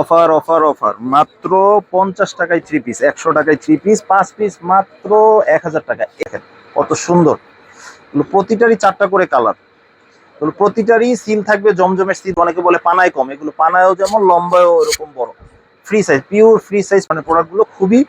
Offer offer offer. মাত্র পঞ্চাশ টাকায় থ্রি পিস একশো টাকায় থ্রি পিস পাঁচ পিস মাত্র এক হাজার টাকায় কত সুন্দর। প্রতিটারই চারটা করে কালার। প্রতিটারই সিল থাকবে, জমজমের সিল অনেকে বলে পানায় কম। এগুলো পানায়ও যেমন, লম্বায়ও এরকম বড়। Free size pure free size মানে প্রোডাক্টগুলো খুবই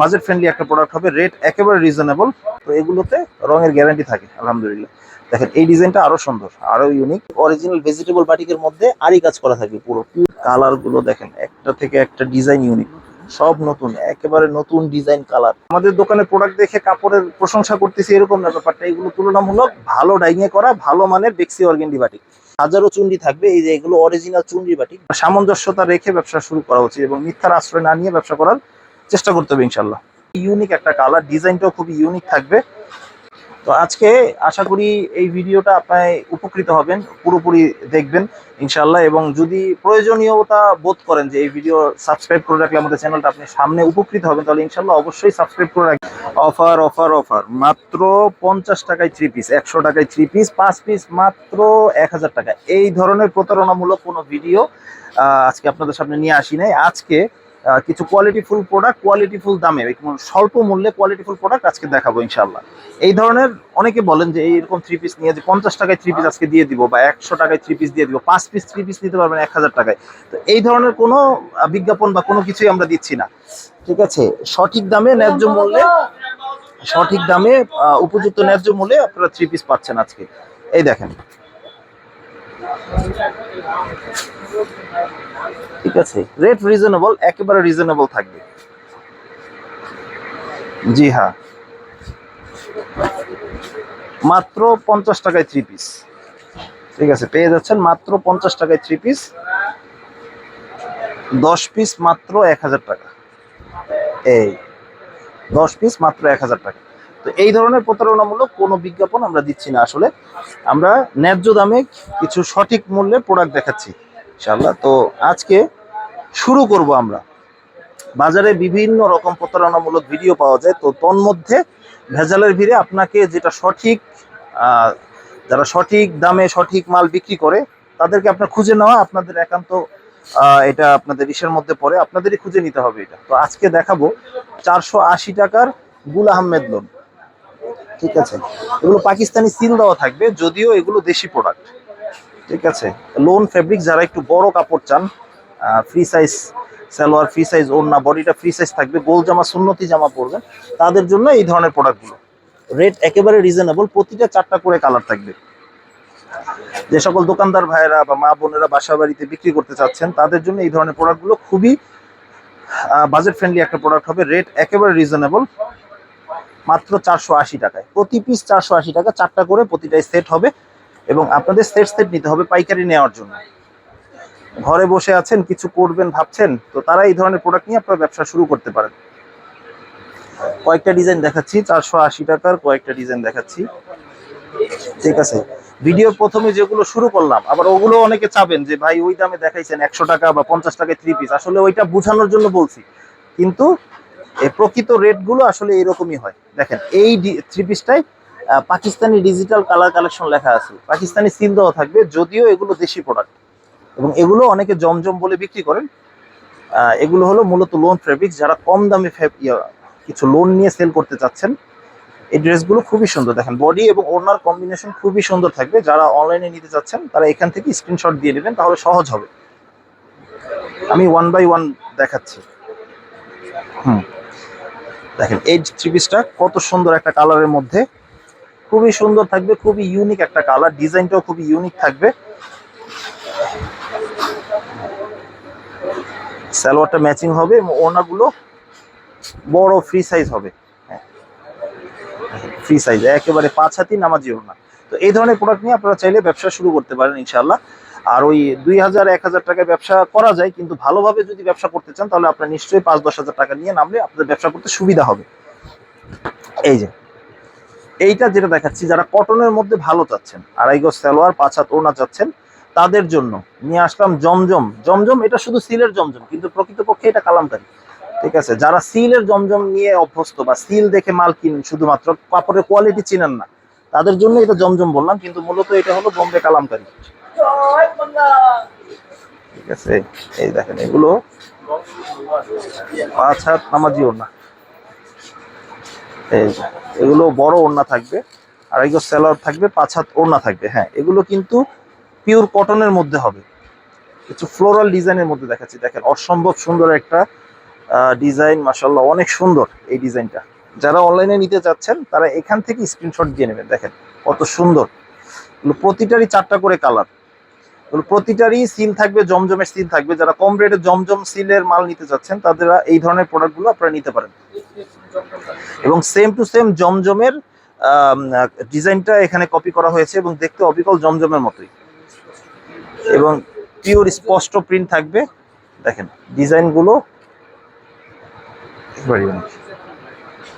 বাজেট ফ্রেন্ডলি একটা প্রোডাক্ট হবে। রেট একেবারে রিজনেবল তো এগুলোতে রঙের গ্যারান্টি থাকে, আলহামদুলিল্লাহ। দেখেন, এই ডিজাইনটা আরও সুন্দর, আরও ইউনিক অরিজিনাল ভেজিটেবল বাটিকের মধ্যে আরই কাজ করা থাকবে পুরো। কালারগুলো দেখেন, একটা থেকে একটা ডিজাইন ইউনিক সব নতুন, একেবারে নতুন ডিজাইন কালার আমাদের দোকানে প্রোডাক্ট দেখে কাপড়ের প্রশংসা করতেছি, এরকম না, ব্যাপারটা এগুলো তুলনামূলক ভালো ডাইঙে করা, ভালো মানের বেক্সি অর্গেন্ডি বাটিক। হাজারো চুন্ডি থাকবে, এই যে এগুলো অরিজিনাল চুন্ডি বাটিক। সামঞ্জস্যতা রেখে ব্যবসা শুরু করা উচিত এবং মিথ্যার আশ্রয় না নিয়ে ব্যবসা করার চেষ্টা করতে হবে, ইনশাল্লাহ। ইউনিক একটা কালার ডিজাইনটাও খুবই ইউনিক থাকবে। তো আজকে আশা করি এই ভিডিওটা আপনার উপকৃত হবেন, পুরোপুরি দেখবেন ইনশাল্লাহ এবং যদি প্রয়োজনীয়তা বোধ করেন যে এই ভিডিও সাবস্ক্রাইব করে রাখলে আমাদের চ্যানেলটা আপনি সামনে উপকৃত হবেন, তাহলে ইনশাল্লাহ অবশ্যই সাবস্ক্রাইব করে রাখবেন। অফার অফার অফার, মাত্র পঞ্চাশ টাকায় থ্রি পিস একশো টাকায় থ্রি পিস পাঁচ পিস মাত্র এক হাজার টাকা। এই ধরনের প্রতারণামূলক কোনো ভিডিও আজকে আপনাদের সামনে নিয়ে আসি নাই। আজকে কিছু কোয়ালিটিফুল প্রোডাক্ট কোয়ালিটিফুল দামে স্বল্প মূল্যে কোয়ালিটিফুল প্রোডাক্ট আজকে দেখাবো ইনশাল্লাহ এই ধরনের অনেকে বলেন যে এইরকম থ্রি পিস নিয়ে যে পঞ্চাশ টাকায় থ্রি পিস আজকে দিয়ে দিব বা একশো টাকায় থ্রি পিস দিয়ে দিব, পাঁচ পিস থ্রি পিস নিতে পারবেন এক হাজার টাকায়। তো এই ধরনের কোনো বিজ্ঞাপন বা কোনো কিছুই আমরা দিচ্ছি না। ঠিক আছে? সঠিক দামে, ন্যায্য মূল্যে, সঠিক দামে উপযুক্ত ন্যায্য মূল্যে আপনারা থ্রি পিস পাচ্ছেন আজকে। এই দেখেন। ঠিক আছে? রেট রিজনেবল একেবারে রিজনেবল থাকবে। জি হ্যাঁ। মাত্র পঞ্চাশ টাকায় থ্রি পিস ঠিক আছে, পেয়ে যাচ্ছেন মাত্র পঞ্চাশ টাকায় থ্রি পিস দশ পিস মাত্র এক হাজার টাকা। এই, দশ পিস মাত্র এক হাজার টাকা। তো এই ধরনের প্রতারণামূলক কোনো বিজ্ঞাপন আমরা দিচ্ছি না। আসলে আমরা ন্যায্য দামে কিছু সঠিক মূল্যে প্রোডাক্ট দেখাচ্ছি। ইনশাল্লাহ তো আজকে শুরু করব আমরা। বাজারে বিভিন্ন রকম প্রতারণামূলক ভিডিও পাওয়া যায়। তো তন্মধ্যে ভেজালের ভিড়ে আপনাকে যেটা সঠিক যারা সঠিক দামে সঠিক মাল বিক্রি করে, তাদেরকে আপনার খুঁজে নেওয়া আপনাদের একান্ত এটা আপনাদের ইসের মধ্যে পড়ে। আপনাদেরই খুঁজে নিতে হবে এটা। তো আজকে দেখাবো চারশো আশি টাকার গুল আহমেদ লোন। ঠিক আছে? এগুলো পাকিস্তানি সিল দেওয়া থাকবে, যদিও এগুলো দেশি প্রোডাক্ট ঠিক আছে? লোন ফেব্রিক যারা একটু বড় কাপড় চান free size salwar free size ওড়না বডিটা ফ্রি সাইজ থাকবে, গোল জামা, সুন্নতি জামা পরবেন, তাদের জন্য এই ধরনের প্রোডাক্টগুলো রেট একেবারে রিজনেবল প্রতিটা চারটা করে কালার থাকবে। যে সকল দোকানদার ভাইয়েরা বা মা বোনেরা বাসা বাড়িতে বিক্রি করতে চাচ্ছেন, তাদের জন্য এই ধরনের প্রোডাক্টগুলো খুবই বাজেট ফ্রেন্ডলি একটা প্রোডাক্ট হবে। রেট একেবারে রিজনেবল মাত্র চারশো আশি টাকায়। প্রতি পিস চারশো আশি টাকা, চারটা করে প্রতিটাই সেট হবে। এবং আপনাদের সেট সেট নিতে হবে পাইকারি নেওয়ার জন্য। ঘরে বসে আছেন, কিছু করবেন, ভাবছেন, তো তারা এই ধরনের প্রোডাক্ট নিয়ে আপনার ব্যবসা শুরু করতে পারেন। কয়েকটা ডিজাইন দেখাচ্ছি, চারশো আশি টাকার কয়েকটা ডিজাইন দেখাচ্ছি। ঠিক আছে? ভিডিও প্রথমে যেগুলো শুরু করলাম, আবার ওগুলো অনেকে চাবেন যে, ভাই, ওই দামে দেখাইছেন একশো টাকা বা পঞ্চাশ টাকায় থ্রি পিস আসলে ওইটা বোঝানোর জন্য বলছি। কিন্তু প্রকৃত রেটগুলো আসলে এরকমই হয়। দেখেন, এই থ্রি পিসটাই পাকিস্তানি ডিজিটাল কালার কালেকশন লেখা আছে। পাকিস্তানি সিল দেওয়া থাকবে, যদিও এগুলো দেশি প্রোডাক্ট এবং এগুলো অনেকে জমজম বলে বিক্রি করেন। এগুলো হলো মূলত লোন ফেব্রিক্স যারা কম দামে কিছু লোন নিয়ে সেল করতে চাচ্ছেন। এই ড্রেসগুলো খুবই সুন্দর, দেখেন বডি এবং ওড়নার কম্বিনেশন খুবই সুন্দর থাকবে। যারা অনলাইনে নিতে চাচ্ছেন, তারা এখান থেকে স্ক্রিনশট দিয়ে নেবেন, তাহলে সহজ হবে। আমি ওয়ান বাই ওয়ান দেখাচ্ছি। হুম। দেখেন, এই থ্রি পিসটা কত সুন্দর একটা কালারের মধ্যে খুবই সুন্দর থাকবে, খুবই ইউনিক একটা কালার ডিজাইনটাও খুবই ইউনিক থাকবে। সালোয়ারটা ম্যাচিং হবে এবং ওনাগুলো বড় ফ্রি সাইজ হবে। ফ্রি সাইজ একেবারে পাঁচ হাতি নামাজি ওড়না। তো এই ধরনের প্রোডাক্ট নিয়ে আপনারা চাইলে ব্যবসা শুরু করতে পারেন ইনশাল্লাহ আর ওই দুই হাজার, এক হাজার টাকায় ব্যবসা করা যায়, কিন্তু ভালোভাবে যদি ব্যবসা করতে চান, তাহলে আপনার নিশ্চয়ই পাঁচ দশ হাজার টাকা নিয়ে নামলে আপনাদের ব্যবসা করতে সুবিধা হবে। এই যে এইটা যেটা দেখাচ্ছি, যারা কটনের মধ্যে ভালো চাচ্ছেন, আড়াই গজ সালোয়ার, পাঁচ হাত ওড়না চাচ্ছেন, তাদের জন্য নিয়ে আসলাম জমজম। জমজম, এটা শুধু সিলের জমজম, কিন্তু প্রকৃতপক্ষে এটা কালামকারী ঠিক আছে? যারা সিলের জমজম নিয়ে অভ্যস্ত বা সিল দেখে মাল কিনেন, শুধুমাত্র কাপড়ের কোয়ালিটি চিনেন না, তাদের জন্য এটা জমজম বললাম, কিন্তু মূলত এটা হলো বোম্বে কালামকারী ঠিক আছে? এই দেখেন, এগুলো পাঁচ হাত নামাজি ওড়না। এগুলো বড় ওড়না থাকবে, আর এগুলো সেলার থাকবে, পাঁচ হাত ওড়না থাকবে হ্যাঁ এগুলো কিন্তু পিওর কটনের মধ্যে হবে। কিছু ফ্লোরাল ডিজাইনের মধ্যে দেখাচ্ছি, দেখেন, অসম্ভব সুন্দর একটা ডিজাইন মাসাল্লাহ অনেক সুন্দর এই ডিজাইনটা। যারা অনলাইনে নিতে চাচ্ছেন, তারা এখান থেকে স্ক্রিনশট দিয়ে নেবেন, দেখেন, কত সুন্দর। প্রতিটারই চারটা করে কালার প্রতিটারই সিল থাকবে জমজমের সিল থাকবে। যারা কম রেটে জমজম সিলের মাল নিতে চাচ্ছেন তারা এই ধরনের প্রোডাক্টগুলো আপনারা নিতে পারেন। এবং সেম টু সেম জমজমের ডিজাইনটা এখানে কপি করা হয়েছে এবং দেখতে অবিকল জমজমের মতোই। এবং পিওর স্পষ্ট প্রিন্ট থাকবে। দেখেন ডিজাইনগুলো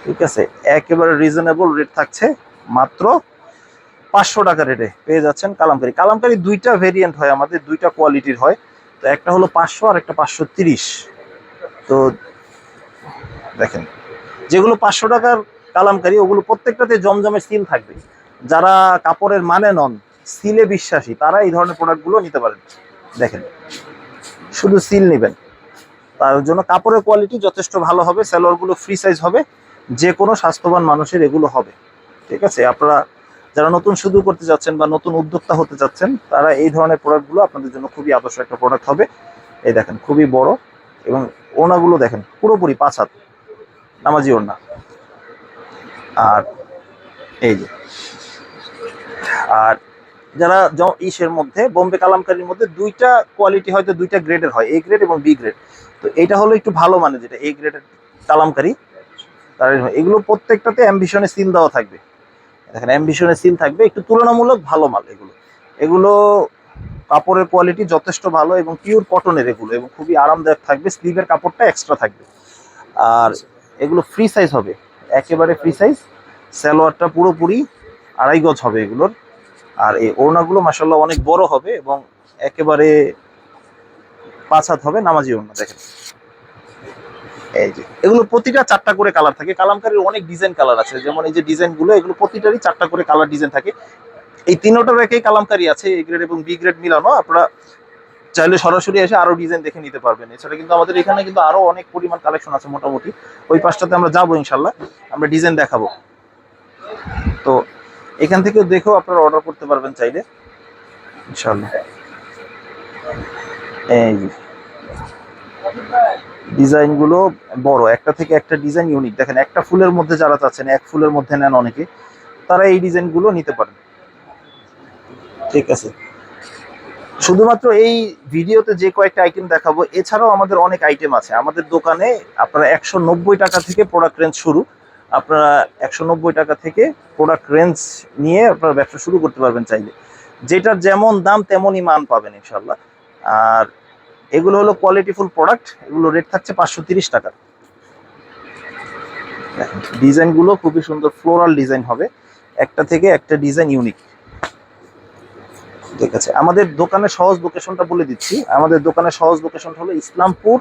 ঠিক আছে একেবারে রিজনেবল রেট থাকছে মাত্র পাঁচশো টাকা রেটে পেয়ে যাচ্ছেন কালামকারি। কালামকারি দুইটা ভেরিয়েন্ট হয় আমাদের, দুইটা কোয়ালিটির হয়। তো একটা হলো পাঁচশো, আর একটা পাঁচশো তিরিশ। তো দেখেন, যেগুলো পাঁচশো টাকার কালামকারি, ওগুলো প্রত্যেকটাতে জমজমের সিল থাকবে। যারা কাপড়ের মানে নন সিলে বিশ্বাসী, তারা এই ধরনের প্রোডাক্টগুলো নিতে পারেন। দেখেন, শুধু সিল নেবেন। তার জন্য কাপড়ের কোয়ালিটি যথেষ্ট ভালো হবে স্যালোয়ারগুলো ফ্রি সাইজ হবে। যে কোনো স্বাস্থ্যবান মানুষের এগুলো হবে। ঠিক আছে? আপনারা যারা নতুন শুরু করতে যাচ্ছেন বা নতুন উদ্যোক্তা হতে যাচ্ছেন, তারা এই ধরনের প্রোডাক্টগুলো আপনাদের জন্য খুবই আদর্শ একটা প্রোডাক্ট হবে। এই দেখেন, খুবই বড় এবং ওড়নাগুলো দেখেন, পুরোপুরি পাঁচ হাত, নামাজি ওড়না। আর এই যে, আর যারা ইসের মধ্যে, বোম্বে কালামকারির মধ্যে দুইটা কোয়ালিটি হয়তো দুইটা গ্রেডের হয় এ গ্রেড এবং বি গ্রেড তো এটা হলো একটু ভালো মানে যেটা এ গ্রেডের কালামকারি। তার এগুলো প্রত্যেকটাতে অ্যাম্বিশনে সিল দেওয়া থাকবে। দেখেন অ্যাম্বিশনের সিল থাকবে, একটু তুলনামূলক ভালো মাল এগুলো। এগুলো কাপড়ের কোয়ালিটি যথেষ্ট ভালো এবং পিওর কটনের এগুলো, এবং খুবই আরামদায়ক থাকবে স্লিভের কাপড়টা এক্সট্রা থাকবে। আর এগুলো ফ্রি সাইজ হবে, একেবারে ফ্রি সাইজ সালোয়ারটা পুরোপুরি আড়াই গজ হবে এগুলোর। আর এই ওড়নাগুলো মাসাল্লাহ অনেক বড় হবে এবং একেবারে পাঁচ হাত হবে নামাজি ওড়না, দেখেন। এই এগুলো প্রতিটা চারটা করে কালার থাকে। কালামকারীর অনেক ডিজাইন কালার আছে। যেমন এই যে ডিজাইনগুলো এগুলো প্রতিটারই চারটা করে কালার ডিজাইন থাকে। এই তিনোটার একই কালামকারী আছে এ গ্রেড এবং বি গ্রেড মিলানো। আপনারা চাইলে সরাসরি এসে আরও ডিজাইন দেখে নিতে পারবেন। এছাড়া কিন্তু আমাদের এখানে কিন্তু আরও অনেক পরিমাণ কালেকশন আছে মোটামুটি। ওই পাশটাতে আমরা যাব ইনশাল্লাহ। আমরা ডিজাইন দেখাবো। তো এখান থেকেও দেখেও আপনারা অর্ডার করতে পারবেন চাইলে। ইনশাল্লাহ। এই ডিজাইনগুলো বড়, একটা থেকে একটা ডিজাইন ইউনিক দেখেন, একটা ফুলের মধ্যে যারা চাচ্ছেন, এক ফুলের মধ্যে নেন অনেকে, তারা এই ডিজাইনগুলো নিতে পারেন। ঠিক আছে। শুধুমাত্র এই ভিডিওতে যে কয়েকটা আইটেম দেখাবো, এছাড়াও আমাদের অনেক আইটেম আছে। আমাদের দোকানে আপনারা একশো নব্বই টাকা থেকে প্রোডাক্ট রেঞ্জ শুরু। আপনারা একশো নব্বই টাকা থেকে প্রোডাক্ট রেঞ্জ নিয়ে আপনারা ব্যবসা শুরু করতে পারবেন চাইলে। যেটার যেমন দাম, তেমনই মান পাবেন ইনশাল্লাহ আর এগুলো হলো কোয়ালিটিফুল প্রোডাক্ট এগুলো রেট থাকছে পাঁচশো তিরিশ টাকা। ডিজাইনগুলো খুবই সুন্দর ফ্লোরাল ডিজাইন হবে। একটা থেকে একটা ডিজাইন ইউনিক ঠিক আছে, আমাদের দোকানের সহজ লোকেশনটা বলে দিচ্ছি। আমাদের দোকানের সহজ লোকেশনটা হলো ইসলামপুর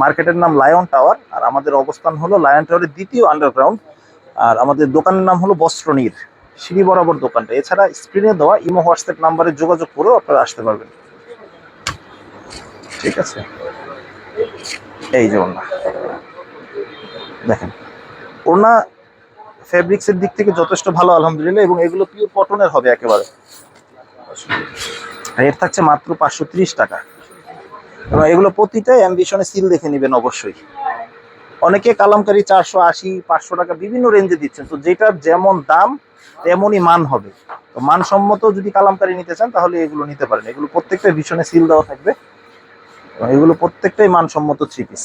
মার্কেটের নাম লায়ন টাওয়ার আর আমাদের অবস্থান হলো লায়ন টাওয়ারের দ্বিতীয় আন্ডারগ্রাউন্ড আর আমাদের দোকানের নাম হলো বস্ত্রনীর, সিঁড়ি বরাবর দোকানটা। এছাড়া স্ক্রিনে দেওয়া ইমো হোয়াটসঅ্যাপ নাম্বারে যোগাযোগ করেও আপনারা আসতে পারবেন। ঠিক আছে। এই যে ওনা দেখেন ওনা ফেব্রিক্সের দিক থেকে যথেষ্ট ভালো, আলহামদুলিল্লাহ, এবং এগুলো পিওর কটনের হবে একেবারে। রেট থাকছে মাত্র পাঁচশো ত্রিশ টাকা। এবং এগুলো প্রতিটাই অ্যাম্বিশনে সিল দেখে নেবেন অবশ্যই। অনেকে কালামকারি চারশো আশি, পাঁচশো টাকা বিভিন্ন রেঞ্জে দিচ্ছেন। তো যেটার যেমন দাম, তেমনই মান হবে। তো মানসম্মত যদি কালামকারি নিতে চান, তাহলে এগুলো নিতে পারেন। এগুলো প্রত্যেকটা ভীষণে সিল দেওয়া থাকবে। এগুলো প্রত্যেকটাই মানসম্মত থ্রি পিস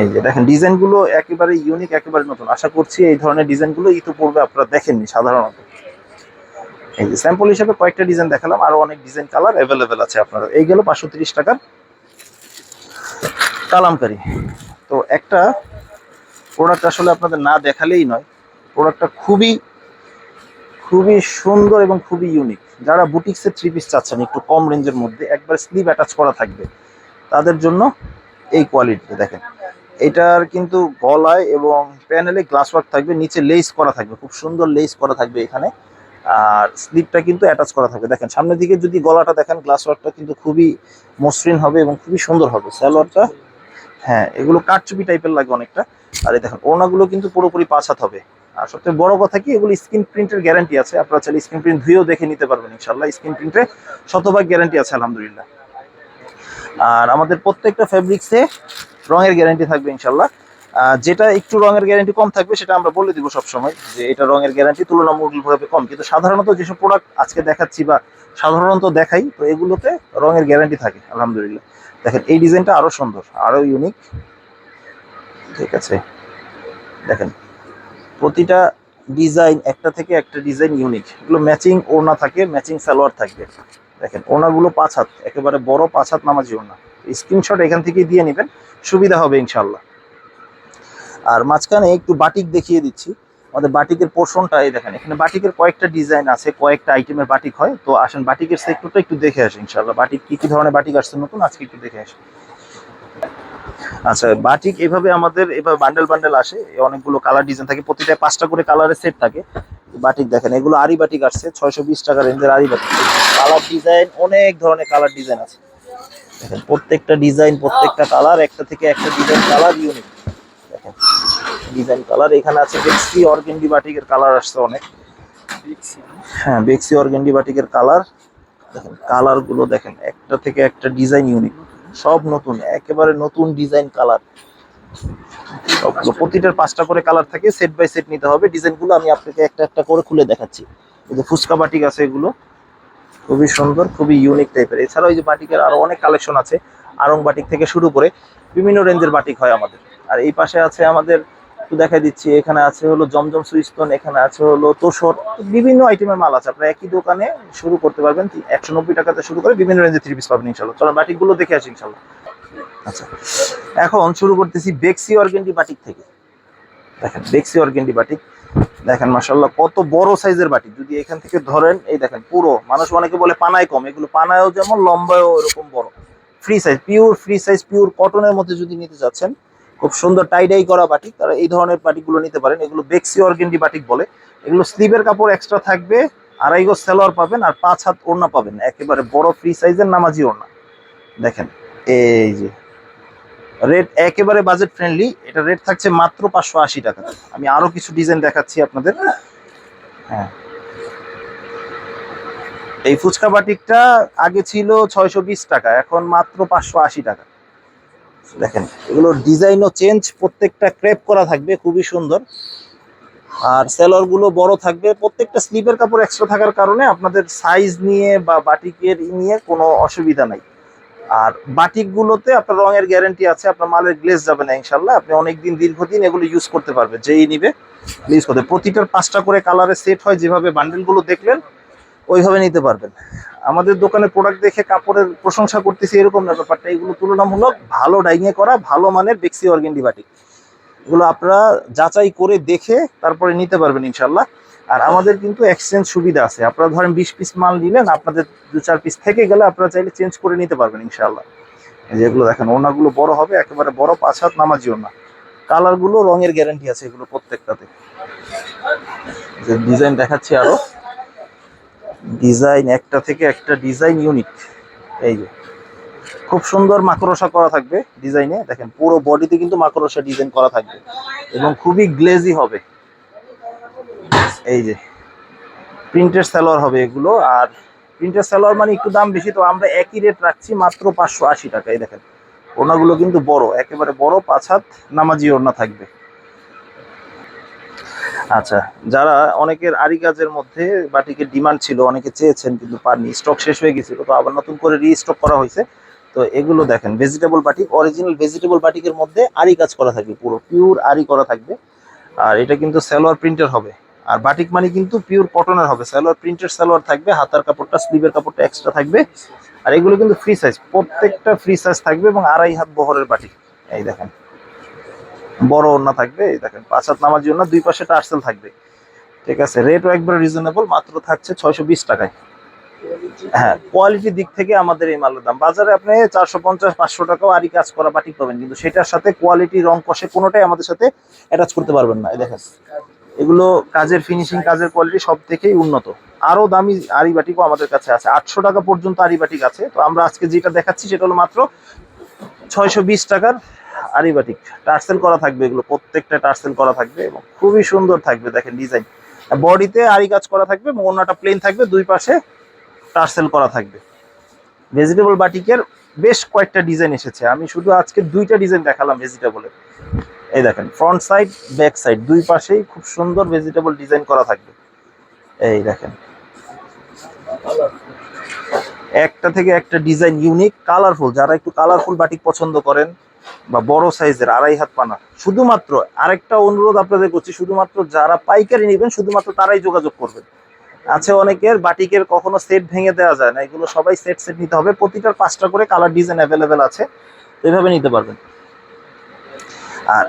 এই যে দেখেন, ডিজাইনগুলো একেবারে ইউনিক একেবারে নতুন। আশা করছি এই ধরনের ডিজাইনগুলো ইতিপূর্বে আপনারা দেখেননি সাধারণত। এই যে স্যাম্পল হিসেবে কয়েকটা ডিজাইন দেখালাম, আরও অনেক ডিজাইন কালার অ্যাভেলেবেল আছে আপনারা এই গেল পাঁচশো তিরিশ টাকার কালামকারি। তো একটা প্রোডাক্ট আসলে আপনাদের না দেখালেই নয় প্রোডাক্টটা খুবই খুবই সুন্দর এবং খুবই ইউনিক যারা বুটিক্সের থ্রি পিস চাচ্ছেন, একটু কম রেঞ্জের মধ্যে, একবার স্লিভ অ্যাটাচ করা থাকবে। তাদের জন্য এই কোয়ালিটি দেখেন। এটার কিন্তু গলায় এবং প্যানেলে গ্লাস ওয়ার্ক থাকবে, নিচে লেস করা থাকবে, খুব সুন্দর লেস করা থাকবে এখানে। আর স্লিপটা কিন্তু অ্যাটাচ করা থাকবে। দেখেন, সামনের দিকে যদি গলাটা দেখেন গ্লাস ওয়ার্কটা কিন্তু খুবই মসৃণ হবে এবং খুবই সুন্দর হবে। স্যালোয়ারটা হ্যাঁ এগুলো কাঠচুপি টাইপের লাগে অনেকটা। আর এই দেখেন, ওড়নাগুলো কিন্তু পুরোপুরি পাঁচ হাত হবে। আর সবচেয়ে বড় কথা কি, এগুলো স্ক্রিন প্রিন্টের গ্যারান্টি আছে। আপনারা চাইলে স্ক্রিন প্রিন্ট ধুয়েও দেখে নিতে পারবেন ইনশাল্লাহ স্ক্রিন প্রিন্টে শতভাগ গ্যারান্টি আছে, আলহামদুলিল্লাহ। আর আমাদের প্রত্যেকটা ফ্যাব্রিক্সে রঙের গ্যারান্টি থাকবে ইনশাল্লাহ যেটা একটু রঙের গ্যারান্টি কম থাকবে, সেটা আমরা বলে দিব সবসময় যে এটা রঙের গ্যারান্টি তুলনামূলকভাবে কম। কিন্তু সাধারণত যেসব প্রোডাক্ট আজকে দেখাচ্ছি বা সাধারণত দেখাই, তো এগুলোতে রঙের গ্যারান্টি থাকে, আলহামদুলিল্লাহ। দেখেন, এই ডিজাইনটা আরও সুন্দর, আরও ইউনিক ঠিক আছে। দেখেন, প্রতিটা ডিজাইন একটা থেকে একটা ডিজাইন ইউনিক এগুলো ম্যাচিং ওড়না থাকে ম্যাচিং সালোয়ার থাকবে। দেখেন, ওড়নাগুলো পাঁচ হাত, একেবারে বড় পাঁচ হাত নামাজি ওড়না। স্ক্রিনশট এখান থেকে দিয়ে নেবেন, সুবিধা হবে ইনশাল্লাহ আর মাঝখানে একটু বাটিক দেখিয়ে দিচ্ছি। আমাদের বাটিকের পোর্শনটা এই দেখেন, এখানে বাটিকের কয়েকটা ডিজাইন আছে, কয়েকটা আইটেমের বাটিক হয়। তো আসেন, বাটিকের সেক্টরটা একটু দেখে আসি ইনশাল্লাহ বাটিক, কি কি ধরনের বাটিক আসছে নতুন, আজকে একটু দেখে আসি। আচ্ছা বাটিক এভাবে আমাদের এভাবে বান্ডেল বান্ডেল আসে অনেকগুলো কালার ডিজাইন থাকে প্রতিটা পাঁচটা করে কালারের সেট থাকে। বাটিক দেখেন এগুলো আরি বাটিক আসছে ছয়শো বিশ টাকা রেঞ্জের আরি বাটিক। কালার ডিজাইন অনেক ধরনের কালার ডিজাইন আছে। দেখেন প্রত্যেকটা ডিজাইন প্রত্যেকটা কালার একটা থেকে একটা ডিজাইন কালার ইউনিক দেখেন ডিজাইন কালার এখানে আছে বেক্সি অর্গেন্ডি বাটিকের কালার আসছে অনেক। হ্যাঁ বেক্সি অর্গেন্ডি বাটিকের কালার দেখেন কালারগুলো দেখেন একটা থেকে একটা ডিজাইন ইউনিক সব নতুন, একেবারে নতুন ডিজাইন কালার সবগুলো প্রতিটার পাঁচটা করে কালার থাকে সেট বাই সেট নিতে হবে। ডিজাইনগুলো আমি আপনাকে একটা একটা করে খুলে দেখাচ্ছি। এই যে ফুচকা বাটিক আছে এগুলো, খুবই সুন্দর, খুবই ইউনিক টাইপের এছাড়াও এই যে বাটিকের আরও অনেক কালেকশন আছে আরং বাটিক থেকে শুরু করে বিভিন্ন রেঞ্জের বাটিক হয় আমাদের। আর এই পাশে আছে আমাদের একটু দেখা দিচ্ছি, এখানে আছে হলো জমজম সুইস্টোন এখানে আছে হলো তোষর, বিভিন্ন আইটেমের মাল আছে, আপনারা একই দোকানে শুরু করতে পারবেন, একশো নব্বই টাকাতে শুরু করে বিভিন্ন রেঞ্জে থ্রি পিস পাবেন ইনশাল্লাহ চলো বাটিকগুলো দেখে আসি ইনশাল্লাহ আচ্ছা এখন শুরু করতেছি বেক্সি অর্গেন্ডি বাটিক থেকে। দেখেন বেক্সি অর্গেন্ডি বাটিক। দেখেন মাসাল্লাহ কত বড় সাইজের বাটিক। যদি এখান থেকে ধরেন, এই দেখেন, পুরো, মানুষ অনেকে বলে পানায় কম, এগুলো পানায়ও যেমন, লম্বায়ও এরকম বড়। Free size pure free size pure কটনের মধ্যে যদি নিতে যাচ্ছেন খুব সুন্দর টাইডাই করা বাটিক তারা এই ধরনের বাটিকগুলো নিতে পারেন। এগুলো বেক্সি অর্গেন্ডি বাটিক বলে। এগুলো স্লিভের কাপড় এক্সট্রা থাকবে, আড়াই গজ সেলোয়ার পাবেন আর পাঁচ হাত ওড়না পাবেন। একেবারে বড় ফ্রি সাইজের নামাজি ওড়না। দেখেন, এই যে। রেট একেবারে বাজেট ফ্রেন্ডলি এটা রেট থাকছে মাত্র পাঁচশো আশি টাকা। আমি আরও কিছু ডিজাইন দেখাচ্ছি আপনাদের। হ্যাঁ। এই ফুচকা বাটিকটা আগে ছিল ছয়শো বিশ টাকা, এখন মাত্র পাঁচশো আশি টাকা। দেখেন, এগুলোর ডিজাইনও চেঞ্জ প্রত্যেকটা ক্রেপ করা থাকবে, খুবই সুন্দর। আর সেলরগুলো বড় থাকবে, প্রত্যেকটা স্লিপের কাপড় এক্সট্রা থাকার কারণে আপনাদের সাইজ নিয়ে বা বাটিকের নিয়ে কোনো অসুবিধা নাই। আর বাটিক গুলোতে আপনার রঙের গ্যারান্টি আছে, আপনার মালের গ্লেজ যাবে না ইনশাল্লাহ, আপনি অনেকদিন দীর্ঘদিন এগুলো ইউজ করতে পারবেন, যেই নিবে ইউজ করতে প্রতিটার পাঁচটা করে কালারে সেট হয়, যেভাবে বান্ডেলগুলো দেখলেন, ওইভাবে নিতে পারবেন। আমাদের দোকানে প্রোডাক্ট দেখে কাপড়ের প্রশংসা করতেছি, এরকম না ব্যাপারটা। এগুলো তুলনামূলক ভালো ডাইংয়ে করা, ভালো মানের বেক্সি অর্গেন্ডি বাটিক এগুলো আপনারা যাচাই করে দেখে তারপরে নিতে পারবেন ইনশাল্লাহ আর আমাদের কিন্তু এক্সচেঞ্জ সুবিধা আছে। আপনারা ধরেন বিশ পিস মাল নিলেন, আপনাদের দু চার পিস থেকে গেলে আপনারা চাইলে চেঞ্জ করে নিতে পারবেন ইনশাল্লাহ যেগুলো দেখেন ওনাগুলো বড় হবে, একেবারে বড় পাঁচ হাত নামাজি ওনা কালারগুলো রঙের গ্যারান্টি আছে এগুলো প্রত্যেকটাতে। যে ডিজাইন দেখাচ্ছি আরও। ডিজাইন, একটা থেকে একটা ডিজাইন ইউনিক এই যে, খুব সুন্দর মাকড়সা করা থাকবে ডিজাইনে। দেখেন, পুরো বডিতে কিন্তু মাকড়সা ডিজাইন করা থাকবে এবং খুবই গ্লেজি হবে। এই যে, প্রিন্টের সালোয়ার হবে এগুলো। আর প্রিন্টের সালোয়ার মানে একটু দাম বেশি, তো আমরা একই রেট রাখছি মাত্র পাঁচশো আশি টাকা এই দেখেন, ওনাগুলো কিন্তু বড়, একেবারে বড়, পাঁচ হাত নামাজি ওড়না থাকবে। আচ্ছা যারা অনেকের আরি কাজের মধ্যে বাটিকের ডিমান্ড ছিল, অনেকে চেয়েছেন কিন্তু পাননি, স্টক শেষ হয়ে গেছিল, তো আবার নতুন করে রিস্টক করা হয়েছে। তো এগুলো দেখেন ভেজিটেবল বাটিক অরিজিনাল ভেজিটেবল বাটিকের মধ্যে আরি কাজ করা থাকবে, পুরো পিওর আরি করা থাকবে। আর এটা কিন্তু সালোয়ার প্রিন্টের হবে। আর বাটিক মানে কিন্তু পিওর কটনের হবে, সালোয়ার প্রিন্টের সালোয়ার থাকবে, হাতার কাপড়টা স্লিভের কাপড়টা এক্সট্রা থাকবে। আর এগুলো কিন্তু ফ্রি সাইজ প্রত্যেকটা ফ্রি সাইজ থাকবে এবং আড়াই হাত বহরের বাটিক। এই দেখেন বড় ওড়না থাকবে দেখেন পাঁচ হাত নামাজি ওড়না দুই পাশে টার্সেল থাকবে। ঠিক আছে, রেটও একবার রিজনেবল মাত্র থাকছে ছয়শো বিশ টাকায়। হ্যাঁ কোয়ালিটির দিক থেকে আমাদের এই মালের দাম। বাজারে আপনি চারশো পঞ্চাশ, পাঁচশো টাকাও আরই কাজ করা বাটিক পাবেন, কিন্তু সেটার সাথে কোয়ালিটি রং কষে কোনোটাই আমাদের সাথে অ্যাটাচ করতে পারবেন না। দেখেন, এগুলো কাজের ফিনিশিং কাজের কোয়ালিটি সব থেকেই উন্নত। আরও দামি আরি বাটিকও আমাদের কাছে আছে। আটশো টাকা পর্যন্ত আরি বাটিক আছে। তো আমরা আজকে যেটা দেখাচ্ছি, সেটা হলো মাত্র ছয়শো বিশ টাকার আরি বাটিক টার্সেল করা থাকবে এগুলো প্রত্যেকটা টার্সেল করা থাকবে এবং খুবই সুন্দর থাকবে, দেখেন ডিজাইন বডিতে আরি কাজ করা থাকবে অন্যটা প্লেন থাকবে, দুই পাশে টার্সেল করা থাকবে। ভেজিটেবল বাটিকের বেশ কয়েকটা ডিজাইন এসেছে। আমি শুধু আজকে দুইটা ডিজাইন দেখালাম ভেজিটেবলের এই দেখেন ফ্রন্ট সাইড ব্যাক সাইড দুই পাশেই খুব সুন্দর ভেজিটেবল ডিজাইন করা থাকবে। এই দেখেন। একটা থেকে একটা ডিজাইন ইউনিক, কালারফুল। যারা একটু কালারফুল বাটিক পছন্দ করেন বা বড় সাইজের আড়াই হাত পানা, শুধুমাত্র আরেকটা অনুরোধ আপনাদের করছি, শুধুমাত্র যারা পাইকারি নেবেন, শুধুমাত্র তারাই যোগাযোগ করবেন। আছে অনেকের বাটিকের কখনো সেট ভেঙে দেওয়া যায় না, এগুলো সবাই সেট সেট নিতে হবে। প্রতিটার পাঁচটা করে কালার ডিজাইন অ্যাভেলেবেল আছে এভাবে নিতে পারবেন। আর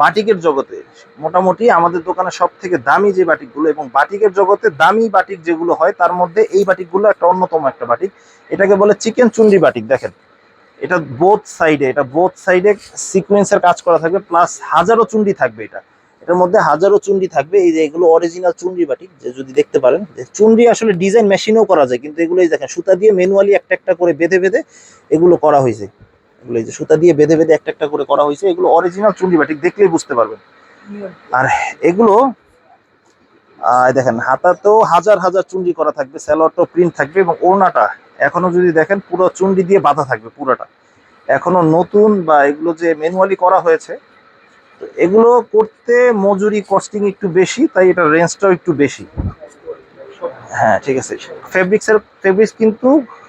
বাটিকের জগতে মোটামুটি আমাদের দোকানে সব থেকে দামি যে বাটিকগুলো এবং বাটিকের জগতে দামি বাটিক যেগুলো হয়, তার মধ্যে এই বাটিকগুলো একটা অন্যতম একটা বাটিক। এটাকে বলে চিকেন চুন্ডি বাটিক, দেখেন। এটা বোথ সাইডে এটা বোথ সাইডে সিকোয়েন্সের কাজ করা থাকবে প্লাস হাজারো চুন্ডি থাকবে এটা। এটার মধ্যে হাজারো চুন্ডি থাকবে, এই যে এগুলো অরিজিনাল চুন্ডি বাটিক, যে যদি দেখতে পারেন চুন্ডি আসলে ডিজাইন মেশিনেও করা যায়, কিন্তু এগুলো এই দেখেন, সুতা দিয়ে ম্যানুয়ালি একটা একটা করে বেঁধে বেঁধে এগুলো করা হয়েছে। এগুলো এই যে সুতা দিয়ে বেঁধে বেঁধে একটা একটা করে করা হয়েছে, এগুলো অরিজিনাল চুন্ডি বাটিক দেখলেই বুঝতে পারবেন। আর এগুলো দেখেন, হাতাতেও হাজার হাজার চুন্ডি করা থাকবে স্যালোয়ারটাও প্রিন্ট থাকবে এবং ওড়নাটা এখনও যদি দেখেন, পুরো চুন্ডি দিয়ে বাঁধা থাকবে পুরোটা। এখনও নতুন বা এগুলো যে ম্যানুয়ালি করা হয়েছে, তো এগুলো করতে মজুরি কস্টিং একটু বেশি, তাই এটা রেঞ্জটাও একটু বেশি। হ্যাঁ ঠিক আছে। ফেব্রিক্সের ফেব্রিক্স কিন্তু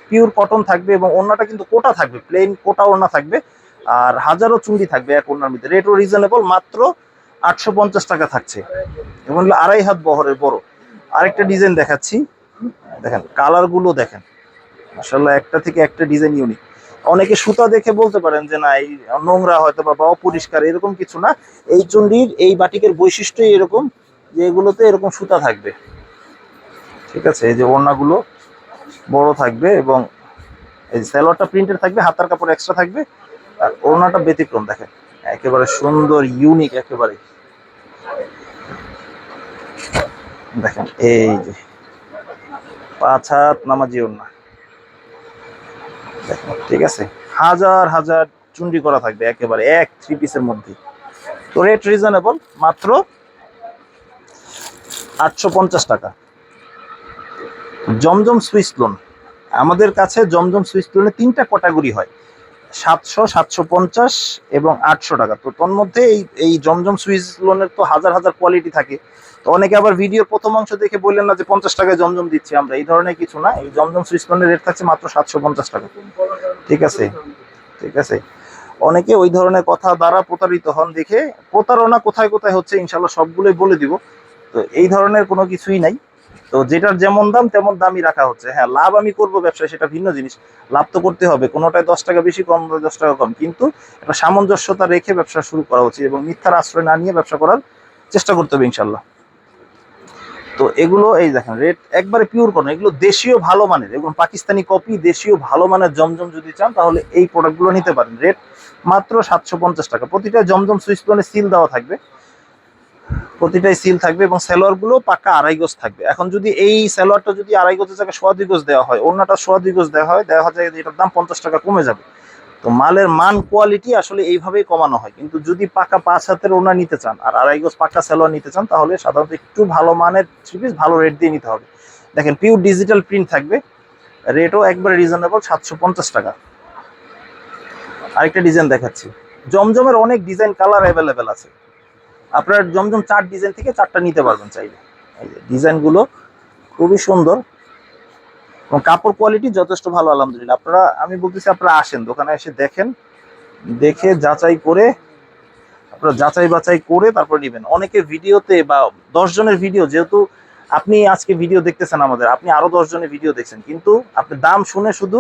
পিওর কটন থাকবে এবং ওড়নাটা কিন্তু কোটা থাকবে প্লেন কোটা ওড়না থাকবে, আর হাজারো চুন্ডি থাকবে এক ওড়নার মধ্যে। রেটও রিজনেবল মাত্র আটশো পঞ্চাশ টাকা থাকছে। এবং আড়াই হাত বহরের বড়। আরেকটা ডিজাইন দেখাচ্ছি। দেখেন কালারগুলো দেখেন। মাসাল্লাহ একটা থেকে একটা ডিজাইন ইউনিক অনেকে সুতা দেখে বলতে পারেন যে, না, এই নোংরা হয়তো বা বা অপরিষ্কার, এরকম কিছু না। এই চুন্ডির এই বাটিকের বৈশিষ্ট্যই এরকম যে, এগুলোতে এরকম সুতা থাকবে। ঠিক আছে, এই যে ওড়নাগুলো বড় থাকবে এবং এই স্যালোয়ারটা প্রিন্টের থাকবে, হাতার কাপড় এক্সট্রা থাকবে, আর ওড়নাটা ব্যতিক্রম, দেখেন, একেবারে সুন্দর ইউনিক একেবারে। দেখেন, এই যে, পাঁচ হাত নামাজি ওড়না। দেখেন, ঠিক আছে? হাজার হাজার চুন্ডি করা থাকবে একেবারে, এক থ্রি পিসের মধ্যে। তো রেট রিজনেবল মাত্র আটশো পঞ্চাশ টাকা। জমজম সুইস লোন আমাদের কাছে জমজম সুইস লোনে তিনটা ক্যাটাগরি হয়। সাতশো সাতশো পঞ্চাশ এবং আটশো টাকা। তো তোর মধ্যে এই এই জমজম সুইস লোনের তো হাজার হাজার কোয়ালিটি থাকে। তো অনেকে আবার ভিডিওর প্রথম অংশ দেখে বললেন না যে পঞ্চাশ টাকায় জমজম দিচ্ছি আমরা। এই ধরনের কিছু না। এই জমজম সুইস লোনের রেট থাকছে মাত্র সাতশো পঞ্চাশ টাকা। ঠিক আছে? ঠিক আছে? অনেকে ওই ধরনের কথা দ্বারা প্রতারিত হন দেখে। প্রতারণা কোথায় কোথায় হচ্ছে ইনশাল্লাহ সবগুলোই বলে দিব। তো এই ধরনের কোনো কিছুই নাই। তো যেটার যেমন দাম, তেমন দামই রাখা হচ্ছে। হ্যাঁ লাভ আমি করব ব্যবসায়, সেটা ভিন্ন জিনিস। লাভ তো করতে হবে। কোনোটায় দশ টাকা বেশি কম দশ টাকা কম। কিন্তু একটা সামঞ্জস্যতা রেখে ব্যবসা শুরু করা উচিত এবং মিথ্যার আশ্রয় না নিয়ে ব্যবসা করার চেষ্টা করতে হবে, ইনশাল্লাহ। তো এগুলো, এই দেখেন, রেট একবারে পিওর কোনো। এগুলো দেশীয় ভালো মানের। এগুলো পাকিস্তানি কপি দেশীয় ভালো মানের জমজম যদি চান, তাহলে এই প্রোডাক্টগুলো নিতে পারেন। রেট মাত্র সাতশো পঞ্চাশ টাকা। প্রতিটা জমজম সুইচ সিল দেওয়া থাকবে। প্রতিটাই সিল থাকবে এবংগুলো পাকা আড়াই গজ থাকবে। এখন যদি এই সেলোয়ারটা যদি আড়াই গজের জায়গায় সোয়া দুই গজ দেওয়া হয়, অন্যটা সোয়া দুই গজ দেওয়া হয়, দেওয়া যায় এটার দাম পঞ্চাশ টাকা কমে যাবে। তো মালের মান কোয়ালিটি আসলে এইভাবেই কমানো হয়। কিন্তু যদি পাকা পাঁচ হাতের ওনা নিতে চান আর আড়াই গজ পাকা সেলোয়ার নিতে চান, তাহলে সাধারণত একটু ভালো মানের থ্রি পিস ভালো রেট দিয়ে নিতে হবে। দেখেন পিওর ডিজিটাল প্রিন্ট থাকবে। রেটও একবারে রিজনেবল সাতশো পঞ্চাশ টাকা। আরেকটা ডিজাইন দেখাচ্ছি। জমজমের অনেক ডিজাইন কালার অ্যাভেলেবেল আছে। আপনার জমজম চার ডিজাইন থেকে চারটা নিতে পারবেন চাইলে। এই যে ডিজাইনগুলো খুবই সুন্দর। এবং কাপড় কোয়ালিটি যথেষ্ট ভালো, আলহামদুলিল্লাহ। আপনারা, আমি বলতেছি, আপনারা আসেন, দোকানে এসে দেখেন, দেখে যাচাই করে, আপনারা যাচাই বাছাই করে তারপর নেবেন। অনেকে ভিডিওতে বা জনের ভিডিও, যেহেতু আপনি আজকে ভিডিও দেখতেছেন আমাদের, আপনি আরও জনের ভিডিও দেখছেন, কিন্তু আপনি দাম শুনে শুধু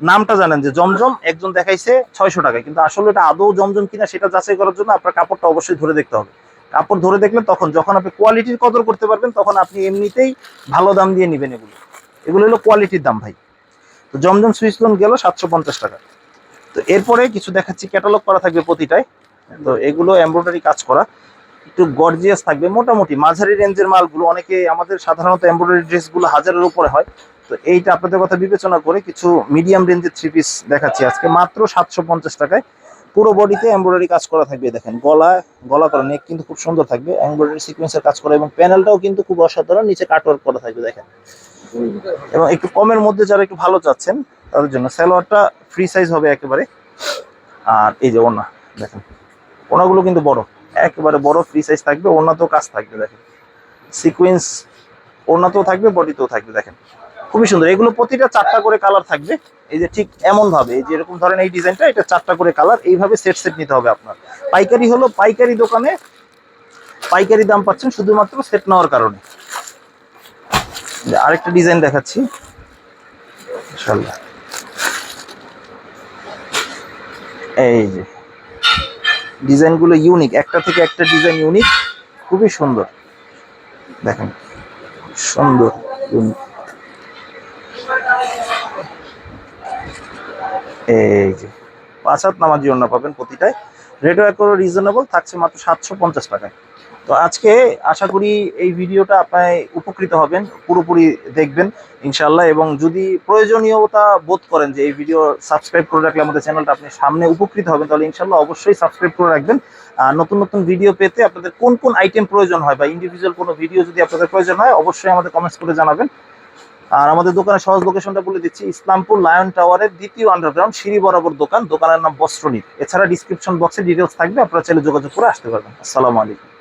নামটা জানেন যে জমজম একজন দেখাইছে ছয়শো টাকায়, কিন্তু আসলে এটা আদৌ জমজম কিনা সেটা যাচাই করার জন্য আপনার কাপড়টা অবশ্যই ধরে দেখতে হবে। কাপড় ধরে দেখলে তখন, যখন আপনি কোয়ালিটির কদর করতে পারবেন, তখন আপনি এমনিতেই ভালো দাম দিয়ে নেবেন এগুলো। এগুলো হলো কোয়ালিটির দাম, ভাই। তো জমজম সুইচ লোন গেল সাতশো পঞ্চাশ টাকা। তো এরপরে কিছু দেখাচ্ছি ক্যাটালগ করা থাকবে প্রতিটায়। তো এগুলো এমব্রয়ডারি কাজ করা। একটু গর্জিয়াস থাকবে, মোটামুটি। মাঝারি রেঞ্জের মালগুলো অনেকে আমাদের সাধারণত এমব্রয়ডারি ড্রেসগুলো হাজারের উপরে হয়। তো এইটা আপনাদের কথা বিবেচনা করে কিছু মিডিয়াম রেঞ্জের থ্রি পিস দেখাচ্ছি আজকে। মাত্র সাতশো পঞ্চাশ টাকায়। পুরো বডিতে এমব্রয়ডারি কাজ করা থাকবে, দেখেন, গলা গলা করা নেক কিন্তু খুব সুন্দর থাকবে। এমব্রয়ডারি সিকোয়েন্সের কাজ করা এবং প্যানেলটাও কিন্তু খুব অসাধারণ, নিচে কাটওয়ার্ক করা থাকবে, দেখেন। এবং একটু কমের মধ্যে যারা একটু ভালো চাচ্ছেন, তাদের জন্য স্যালোয়ারটা ফ্রি সাইজ হবে একেবারে। আর এই যে ওনা দেখেন ওনাগুলো কিন্তু বড়, একেবারে বড় ফ্রি সাইজ থাকবে ওনাতেও কাজ থাকবে, দেখেন। সিকোয়েন্স ওনাতেও থাকবে বডিতেও থাকবে, দেখেন। খুবই সুন্দর, এগুলো প্রতিটা চারটা করে কালার থাকবে। এই যে ঠিক এমন ভাবে এই যে এরকম ধরেন এই ডিজাইনটা, এটা চারটা করে কালার এইভাবে সেট সেট নিতে হবে আপনার। পাইকারি হলো পাইকারি দোকানে পাইকারি দাম পাচ্ছেন শুধুমাত্র সেট নেওয়ার কারণে। আরেকটা ডিজাইন দেখাচ্ছি। এই যে, ডিজাইনগুলো ইউনিক একটা থেকে একটা ডিজাইন ইউনিক খুবই সুন্দর। দেখেন, সুন্দর ইউনিক এই নামার জন্য পাবেন প্রতিটায় রেটও একরো রিজনেবল থাকছে মাত্র সাতশো পঞ্চাশ টাকায়। তো আজকে আশা করি এই ভিডিওটা আপনার উপকৃত হবেন, পুরোপুরি দেখবেন ইনশাল্লাহ এবং যদি প্রয়োজনীয়তা বোধ করেন যে এই ভিডিও সাবস্ক্রাইব করে রাখলে আমাদের চ্যানেলটা আপনি সামনে উপকৃত হবেন, তাহলে ইনশাল্লাহ অবশ্যই সাবস্ক্রাইব করে রাখবেন। নতুন নতুন ভিডিও পেতে আপনাদের কোন কোন আইটেম প্রয়োজন হয় বা ইন্ডিভিজুয়াল কোনো ভিডিও যদি আপনাদের প্রয়োজন হয়, অবশ্যই আমাদের কমেন্টস করে জানাবেন। আর আমাদের দোকানের সহজ লোকেশনটা বলে দিচ্ছি, ইসলামপুর লায়ন টাওয়ারের দ্বিতীয় আন্ডারগ্রাউন্ড সিঁড়ি বরাবর দোকান, দোকানের নাম বস্ত্রনীত এছাড়া ডিসক্রিপশন বক্সে ডিটেলস থাকবে, আপনারা চাইলে যোগাযোগ করে আসতে পারবেন। আসসালামু আলাইকুম।